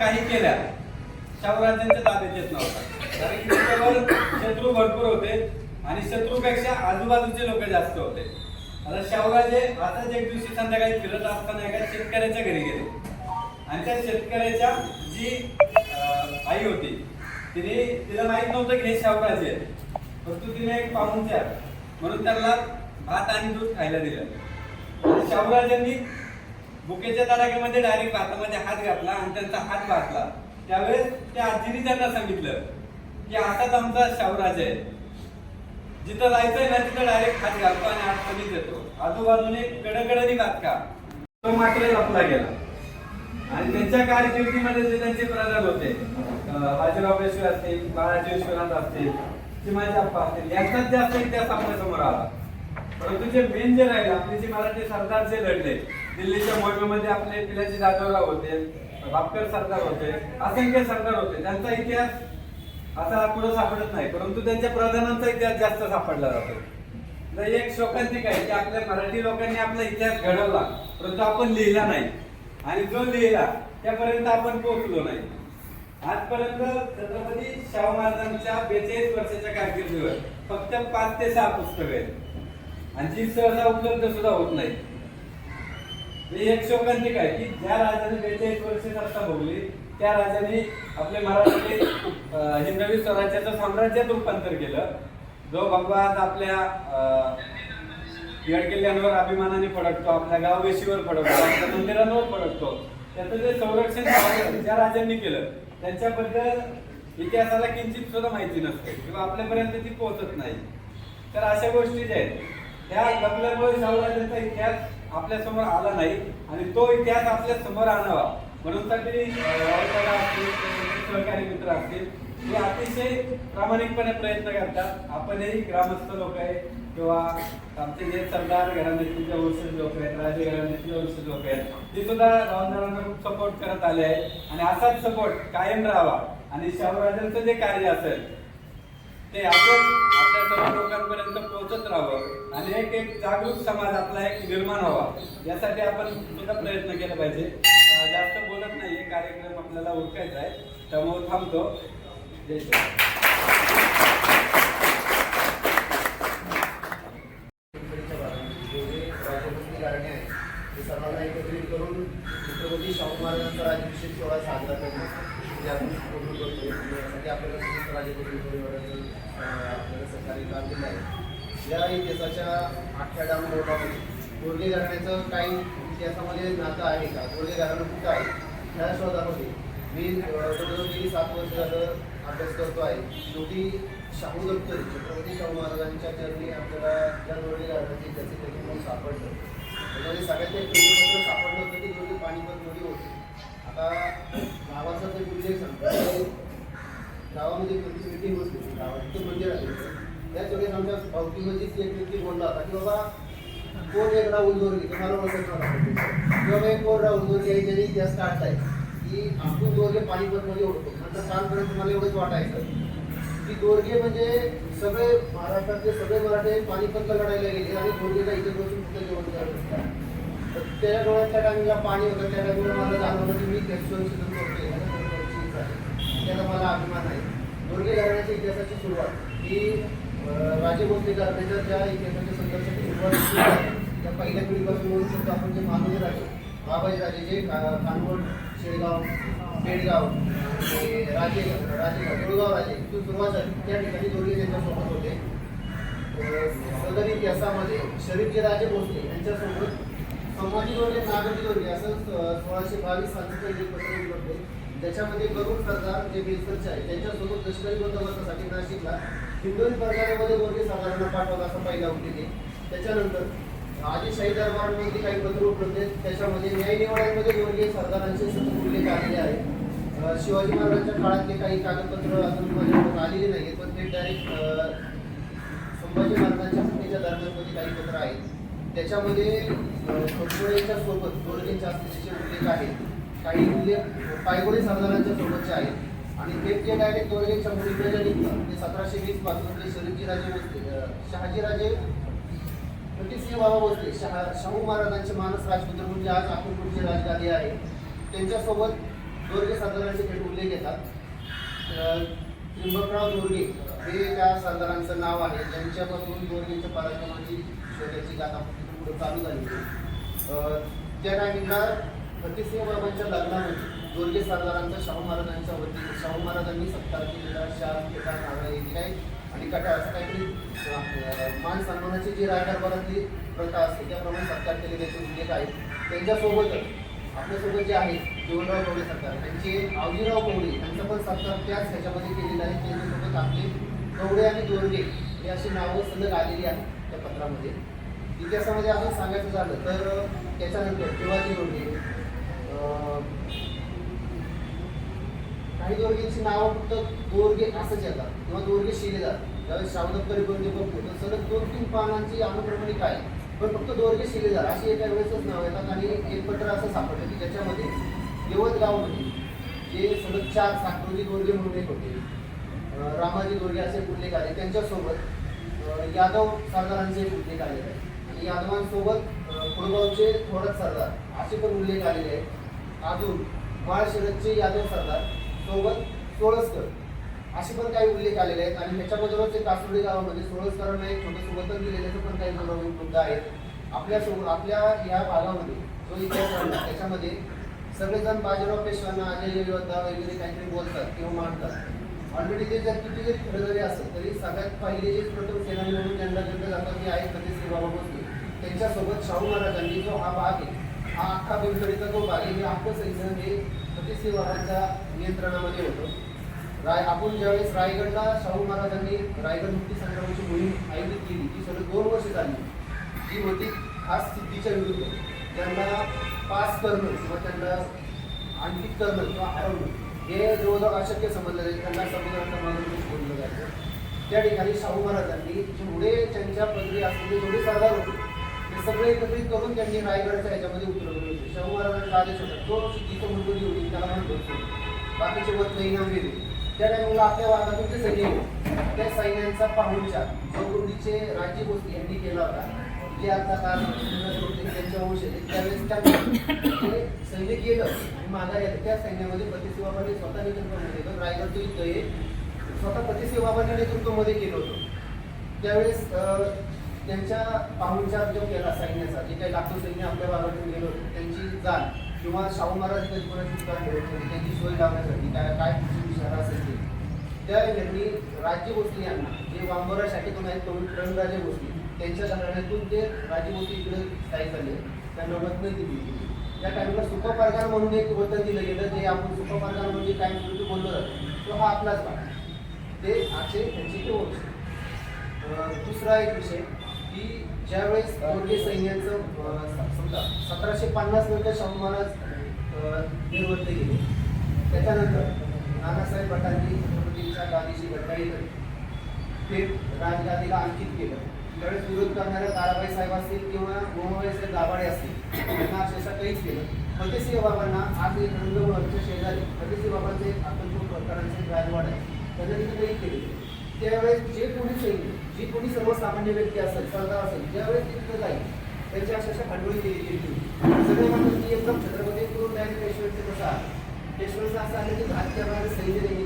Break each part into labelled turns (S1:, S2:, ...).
S1: काही केल्या शाहूराजांच्या ताब्यात येत नव्हता. कारण की त्याच्यावर शत्रू भरपूर होते आणि शत्रूपेक्षा आजूबाजूचे लोक जास्त होते. आता शाहूराजे आताच एक दिवशी संध्याकाळी फिरत असताना एका शेतकऱ्याच्या घरी गेले. आणि त्या शेतकऱ्याच्या जी आई होती तिने तिला माहीत नव्हतं की हे शाहूराजे आहेत. परंतु तिने एक पाहुणचार म्हणून त्याला भात आणि दूध खायला दिलं. शाहूराजांनी बुकेच्या तडाख्यामध्ये डायरेक्ट भातामध्ये हात घातला आणि त्यांचा हात भातला त्यावेळेस त्या आजीने त्यांना सांगितलं की आताच आमचा शाहूराज आहे. जिथं जायचंय ना तिथं डायरेक्ट हात घालतो आणि अडचणीत येतो. आजूबाजूने कडकडनी का तो मात्र लपला गेला. आणि त्यांच्या कारकिर्दीमध्ये जे त्यांचे प्रधान होते बाजीराव पेशवे असतील बाळाजी विश्वनाथ असतील चिमाजी अप्पा असतील यांचाच जास्त इतिहास आपल्यासमोर आला. परंतु जे मेन जे राहिले आपले जे मराठी सरदार जे लढले दिल्लीच्या मोहिमेमध्ये आपले पिलाजी जाधवराव होते भापकर सरदार होते असंख्य सरदार होते त्यांचा इतिहास असा पुढे सापडत नाही परंतु त्यांच्या प्रधानांचा इतिहास जास्त सापडला जातो. तर एक शोकांतिक आहे की आपल्या मराठी लोकांनी आपला इतिहास घडवला परंतु आपण लिहिला नाही. आणि जो लिहिला त्यापर्यंत आपण पोहोचलो नाही. आजपर्यंत छत्रपती शाहू महाराजांच्या बेचाळीस वर्षाच्या कारकिर्दीवर फक्त पाच ते सहा पुस्तकं आहेत. आणि जी सहसा उपलब्ध सुद्धा होत नाही. एक शोकांतिक आहे की ज्या राजाने बेचाळीस वर्ष सत्ता भोगली त्या राजाने आपले मराठी हिंदवी स्वराज्याचं साम्राज्यात रूपांतर केलं. जो बाबा आज आपल्या गडकिल्ल्यांवर किल्ल्यांवर अभिमानाने फडकतो आपल्या गाव वेशीवर फडकतो आपल्या मंदिरांवर फडकतो. त्याचं जे संरक्षण ज्या राजांनी केलं त्यांच्याबद्दल इतिहासाला किंचित सुद्धा माहिती नसते किंवा आपल्यापर्यंत ती पोहोचत नाही. तर अशा गोष्टी ज्या आहेत त्या लपल्यामुळे शाहूराजांचा इतिहास आपल्यासमोर आला नाही आणि तो इतिहास आपल्यासमोर आणावा. म्हणून साठी असतील सहकारी मित्र असतील हे अतिशय प्रामाणिकपणे प्रयत्न करतात. आपणही ग्रामस्थ लोक आहे किंवा आमचे जे सरदार घराण्याचे वंशज लोक आहेत राजे घराण्याचे वंशज लोक आहेत ते सुद्धा रावणारांना खूप सपोर्ट करत आले आहे आणि असाच सपोर्ट कायम राहावा. आणि शाहूराजांचं जे कार्य असेल ते आपण सर्व लोकांपर्यंत पोहोचत राहावं आणि एक एक जागरूक समाज आपला एक निर्माण व्हावा. यासाठी आपण सुद्धा प्रयत्न केला पाहिजे. जास्त बोलत नाही हे कार्यक्रम आपल्याला ओळखायचा आहे. त्यामुळे थांबतो. जय श्री
S2: आहेत ते सर्वांना एकत्रित करून छत्रपती शाहू महाराजांचा राज्याभिषेक सोहळा साजरा करण्यासाठी जे आपण पूर्ण करतो यासाठी आपल्याला परिवाराचं आपल्याला सहकार्य काम दिलं आहे. या इतिहासाच्या आठव्या डाम गोरगे घराण्याचं काही इतिहासामध्ये नातं आहे का? गोरगे घराणं कुठं आहे? ह्या शोधामध्ये. मी जवळजवळ गेली सात वर्ष झालं अभ्यास करतो आहे. शेवटी शाहू दप्तरी छत्रपती शाहू महाराजांच्या जर्नी आपल्याला ज्या गोरगे घराण्याची त्याचे त्याचे म्हणून सापडलं. त्यामध्ये सगळ्यात एक सापडलं होतं की जेवढी पाणीपत जोडी होती. आता गावाचा जर उल्लेख सांगतो गावामध्ये कोणती मिटिंग होती होती गावात मंदिर आहे. त्याच वेळेस आमच्या भावकीमध्येच एक व्यक्ती बोलला होता की बाबा कोण एक राहुल गोरगे तुम्हाला ओळखत किंवा एक कोण राहुल गोरगे आहे ज्यांनी इतिहास काढताय की आपण गोरगे पाणीपतमध्ये ओळखतो नंतर कालपर्यंत मला एवढंच वाटायचं. की दोरगे म्हणजे सगळे महाराष्ट्रातले सगळे मराठे पाणीपतला लढायला गेले आणि दोर्गेला इथे बसून फक्त जेवण करत असतात तर त्याच्या डोळ्यात टायमिंगला पाणी होतं त्या टायमिंगला मला जाणवलं की मी त्याचं शिकून करतोय. मला त्याचा मला अभिमान आहे. दुर्गे घराण्याच्या इतिहासाची सुरुवात ही राजे भोसले घराण्याच्या ज्या इतिहासाच्या संघर्षाची सुरुवात त्या पहिल्या पिढीपासून म्हणू शकतो. आपण जे मानवी राजे बाबाजी राजे जे का- कानवड शेळगाव बेळगाव राजे राजे गुळगाव राजे इथून सुरुवात झाली. त्या ठिकाणी दुर्गे त्यांच्यासोबत होते. सदर इतिहासामध्ये शरीफचे राजे भोसले यांच्यासोबत संभाजी दोर्गे नागरी दोर्गे असं सोळाशे बावीस सालचं पत्र होते. त्याच्यामध्ये गरुड सरदार जे बेलसरचे आहे त्यांच्यासोबत लष्करी बंदोबस्तासाठी नाशिकला हिंदवी परगाण्यामध्ये गोरगे समाजाला पाठवला असं पहिला उठले आहे त्याच्यानंतर आदिशाही दरबारमध्ये काही पत्र उपलब्ध आहेत. त्याच्यामध्ये न्याय निवाड्यांमध्ये दोर्गे सरदारांचे सतत उल्लेख आलेले आहेत. शिवाजी महाराजांच्या काळातले काही कागदपत्र अजून माझ्याकडे आलेले नाही आहेत पण ते डायरेक्ट संभाजी महाराजांच्या सत्तेच्या दरम्यानमध्ये काही पत्र आहेत. त्याच्यामध्ये खोटकोळेच्या सोबत दोरगेंच्या असलेले उल्लेख आहेत. काही उल्लेख पायगोळी सरदारांच्या सोबतचे आहेत. आणि ते जे डायरेक्ट दोरगेंच्या मुलीकडे निघतात. ते सतराशे वीसपासून आपले शरीफजी राजे भोसले शहाजीराजे सिंह बाबा भोसले शहा शाहू महाराजांचे मानस राजपुत्र म्हणजे आज अकोटपूरचे राजधानी आहे. त्यांच्यासोबत दोरगे सरदारांचे थेट उल्लेख येतात. त्रिंबकराव त्र्यंबकराव दोरगे हे त्या सरदारांचं नाव आहे. ज्यांच्यापासून दोरगेच्या पराक्रमाची शोधाची गाथा पुढे चालू झाली होती त्या टायमिंगला फतेसिंह बाबांच्या लग्नामध्ये दोरगे सरदारांचा शाहू महाराजांच्या वतीने शाहू महाराजांनी सत्कार केलेला शाल केला नारळ हे काय आणि कटा असं काहीतरी मान सन्मानाची जी राजदरबारातली प्रथा असते त्याप्रमाणे सत्कार केले त्याचे उल्लेख आहेत. त्यांच्यासोबतच आपल्यासोबत जे आहेत जीवनराव कवडे सरकार त्यांचे आवजीराव कवडे यांचा पण सरकार त्याच ह्याच्यामध्ये केलेलं आहे त्यांच्यासोबत आपले कवडे आणि दोरगे हे अशी नावं सलग आलेली आहेत त्या पत्रामध्ये. इतिहासामध्ये असं सांगायचं झालं तर त्याच्यानंतर शिवाजी दोरगे काही दोरगेची नावं फक्त दोरगे असंच येतात किंवा दोरगे शिलेदार ज्यावेळेस श्रावणकरी करून जे बघतो तर सलग दोन तीन पानांची अनुक्रमणिका आहे पण फक्त दोरगे शिलेदार अशी एका वेळेसच नाव येतात आणि एक पत्र असं सापडलं की ज्याच्यामध्ये यवत होते जे सलग चार साखरोजी दोरगे म्हणून एक होते. रामाजी दोरगे असे उल्लेख आले त्यांच्यासोबत यादव सरदारांचे उल्लेख आलेले आहेत? आणि यादवांसोबत कुळगावचे थोडक सरदार असे पण उल्लेख आलेले आहेत. अजून शरदचे यादव सरदार सोबत सोळसकर. असे पण काही उल्लेख आलेले आहेत. आणि ह्याच्याबरोबरच एक कासोडी गावामध्ये सोळसकरांना एक छोटं सोबतच दिलेल्याचं पण काही पुरावे उपलब्ध आहेत आपल्या सो आपल्या या भागामध्ये जो इतिहास त्याच्यामध्ये सगळेजण बाजीराव पेशव्यांना अजय योद्धा वगैरे काहीतरी बोलतात किंवा मांडतात. ऑलरेडी ते जर किती जरी खरं जरी असेल तरी सगळ्यात पहिले जे प्रथम सेनानी म्हणून त्यांना गणलं जातात ते आहेत फतेसिंह बाबा भोसले त्यांच्यासोबत शाहू महाराजांनी जो हा भाग आहे हा अख्खा बिलकडीचा जो भाग आहे हे अख्खं सैन्य हे फतेसिंह बाबांच्या नियंत्रणामध्ये होतं. राय आपण ज्यावेळेस रायगडला शाहू महाराजांनी रायगड मुक्ती संग्रामाची मोहीम आयोजित केली ती सलग दोन वर्ष झाली. जी होती खास सिद्धीच्या विरुद्ध. त्यांना पास करणं किंवा त्यांना आणखी करणं किंवा हरवणं हे जवळजवळ अशक्य समजलं जाईल. त्यांना समुद्राच्या मार्गाने बोललं जायचं. त्या ठिकाणी शाहू महाराजांनी जेवढे त्यांच्या पदरी असलेले जेवढे सरदार होते ते सगळे एकत्रित करून त्यांनी रायगडच्या ह्याच्यामध्ये उतरवले होते. शाहू महाराजांचा आदेश होता तो तिथं मुलगी होती त्याला म्हणतो बाकीचे वत नाम गेले. त्या टायमिंगला आपल्या भागातून जे सैन्य होते, त्या सैन्यांचा पाहुणचार चौकुंडीचे राज्य गोष्टी यांनी केला होता जे आता काल होते त्यांच्या वंश आहेत, त्यावेळेस त्या सैन्य गेलं आणि माघारी आलं. त्या सैन्यामध्ये पतिसेवाबाने स्वतः नेतृत्वामध्ये पण रायगडचं युद्ध हे स्वतः पतिसेवाबाने नेतृत्वामध्ये केलं होतं. त्यावेळेस त्यांच्या पाहुणचार जो केला सैन्याचा जे काही लाखो सैन्य आपल्या भागातून गेलं होतं त्यांची जाण किंवा शाहू महाराज कधी कोणाची उपकार करत त्यांची सोय लावण्यासाठी काय काय शहरासाठी. त्या यांनी राज्य भोसले यांना जे वांबोरा शाखेतून आहेत करून रणराजे भोसले त्यांच्या घराण्यातून ते राजे भोसले इकडे स्थायिक झाले. त्यांना रत्न दिली. त्या टाइमला सुपरपारगार म्हणून एक वतन दिलं गेलं जे आपण सुपरपारगार म्हणजे काय म्हणून बोललो जातो. तो हा आपलाच भाग ते आजचे त्यांची ते ओळख दुसरा एक विषय की ज्यावेळेस दोरगे सैन्याचं समजा सतराशे पन्नास नंतर शाहू महाराज निर्वृत्त गेले. त्याच्यानंतर नानासाहेब भटांनी छत्रपतींच्या गादीची घटनाही केली ते राजगादीला अंकित केलं. त्यावेळेस विरोध करणाऱ्या ताराबाई साहेब असतील किंवा गोमाबाई दाभाडे असतील त्यांना अक्षरशः काहीच केलं. फतेसिंह बाबांना आज एक रंगवरच्या शेजारी फतेसिंह बाबांचे एक अक्कलकोट प्रकारांचे राजवाड आहे. त्यांना तिथे काही केले. त्यावेळेस जे कोणी सैन्य जी कोणी सर्वसामान्य व्यक्ती असेल सरदार असेल ज्यावेळेस तिथं जाईल त्यांची अक्षरशः भांडवली केली गेली होती. सगळे म्हणतात की एकदम छत्रपती करून डायरेक्ट पेशवेचे कसं आहे असं आहे की घात सैन्य त्यांनी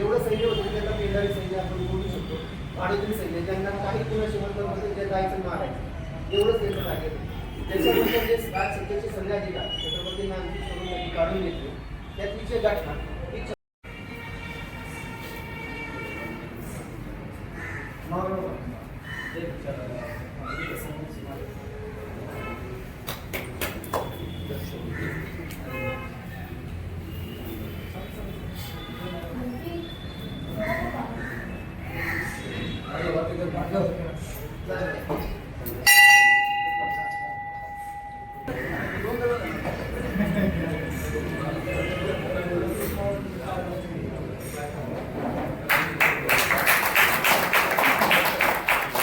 S2: एवढं सैन्य होतं की त्यांना पेंढारी सैन्य आपण बोलू शकतो भाडेतरी सैन्य त्यांना काही कुणा श्रीमंतांमध्ये त्या जायचं मारायचं एवढंच त्यांचं लागेल होतं. त्याच्यानंतर जे राज सत्तेचे सगळे अधिकार छत्रपती आणखी सोडून त्यांनी काढून घेतले त्यात विजय गाठला ही perdió el